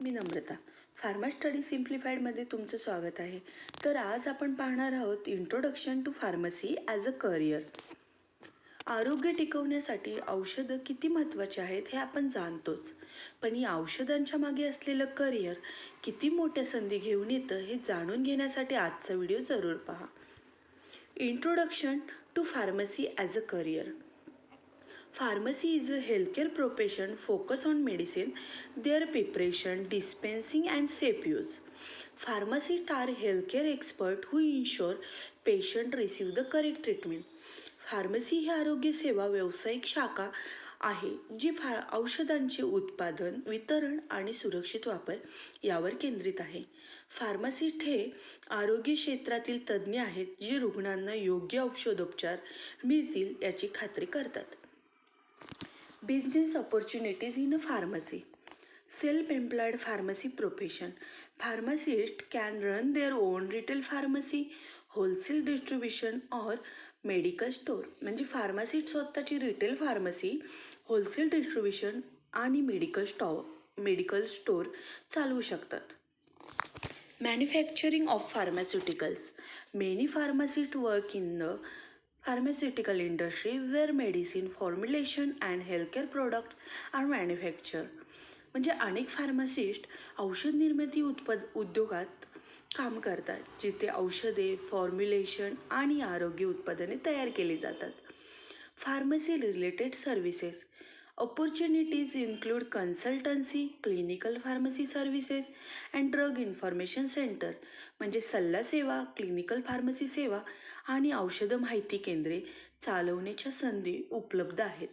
मी नम्रता. Pharma study सिम्प्लिफाईडमध्ये तुमचं स्वागत आहे. तर आज आपण पाहणार आहोत introduction to pharmacy as a career आरोग्य टिकवण्यासाठी औषधं किती महत्त्वाची आहेत हे आपण जाणतोच. पण या औषधांच्या मागे असलेलं करिअर किती मोठ्या संधी घेऊन येतं हे जाणून घेण्यासाठी आजचा व्हिडिओ जरूर पहा. Introduction to pharmacy as a career pharmacy is a healthcare profession focus on medicine their preparation dispensing and safe use pharmacy टार healthcare expert who insure patient receive the correct treatment pharmacy ही आरोग्य सेवा व्यावसायिक शाखा आहे जी फा औषधांचे उत्पादन वितरण आणि सुरक्षित वापर यावर केंद्रित आहे. फार्मसिस्ट हे आरोग्य क्षेत्रातील तज्ज्ञ आहेत जे रुग्णांना योग्य औषधोपचार मिळतील याची खात्री करतात. Business opportunities in pharmacy self employed pharmacy profession pharmacist can run their own retail pharmacy wholesale distribution or medical store म्हणजे फार्मासिस्ट स्वतःची रिटेल फार्मसी होलसेल डिस्ट्रीब्युशन आणि मेडिकल स्टॉ मेडिकल स्टोअर चालवू शकतात. Manufacturing of pharmaceuticals many pharmacist work in the pharmaceutical industry where medicine formulation and healthcare product आणि manufacture म्हणजे अनेक pharmacist औषध निर्मिती उत्पाद उद्योगात काम करतात जिथे औषधे फॉर्म्युलेशन आणि आरोग्य उत्पादने तयार केली जातात. Pharmacy related services opportunities include consultancy clinical pharmacy services and drug information centre म्हणजे सल्ला सेवा क्लिनिकल फार्मसी सेवा आणि औषधं माहिती केंद्रे चालवण्याच्या संधी उपलब्ध आहेत.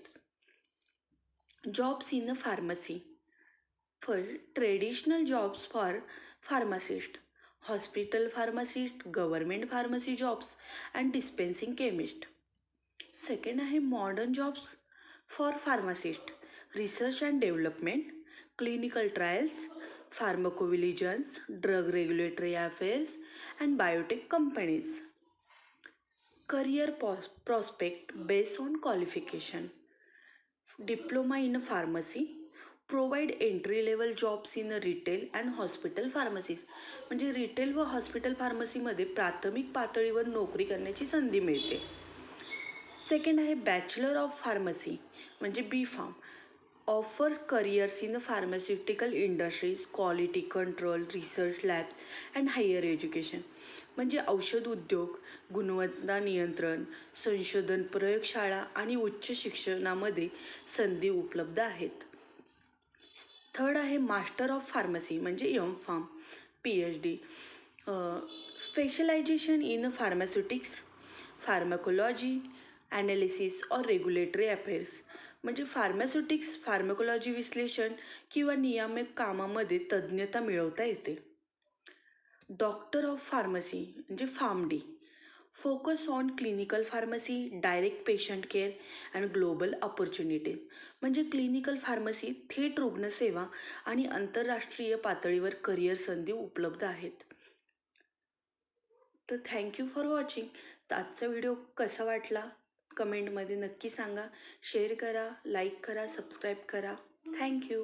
Jobs in a pharmacy for traditional jobs for pharmacist hospital pharmacist government pharmacy jobs and dispensing chemist. Second आहे modern jobs for pharmacist research and development clinical trials pharmacovigilance drug regulatory affairs and biotech companies. Career po prospect based on qualification diploma in pharmacy provide entry level jobs in retail and hospital pharmacies म्हणजे retail व hospital फार्मसीमध्ये प्राथमिक पातळीवर नोकरी करण्याची संधी मिळते. Second आहे बॅचलर ऑफ फार्मसी म्हणजे B pharm offers careers in pharmaceutical industries quality control research labs and higher education म्हणजे औषध उद्योग गुणवत्ता नियंत्रण संशोधन प्रयोगशाळा आणि उच्च शिक्षणामध्ये संधी उपलब्ध आहेत. थर्ड आहे मास्टर ऑफ फार्मसी म्हणजे M pharm P H D specialisation in pharmaceutics pharmacology analysis or regulatory affairs म्हणजे फार्मास्युटिक्स फार्माकोलॉजी विश्लेषण किंवा नियामक कामामध्ये तज्ज्ञता मिळवता येते. डॉक्टर ऑफ फार्मसी म्हणजे PharmD focus on clinical pharmacy direct patient care and global opportunities म्हणजे क्लिनिकल फार्मसी थेट रुग्णसेवा आणि आंतरराष्ट्रीय पातळीवर करिअर संधी उपलब्ध आहेत. तर थँक्यू फॉर वॉचिंग आजचा व्हिडिओ कसा वाटला? कमेंटमध्ये नक्की सांगा. शेअर करा लाईक करा सबस्क्राईब करा. थँक्यू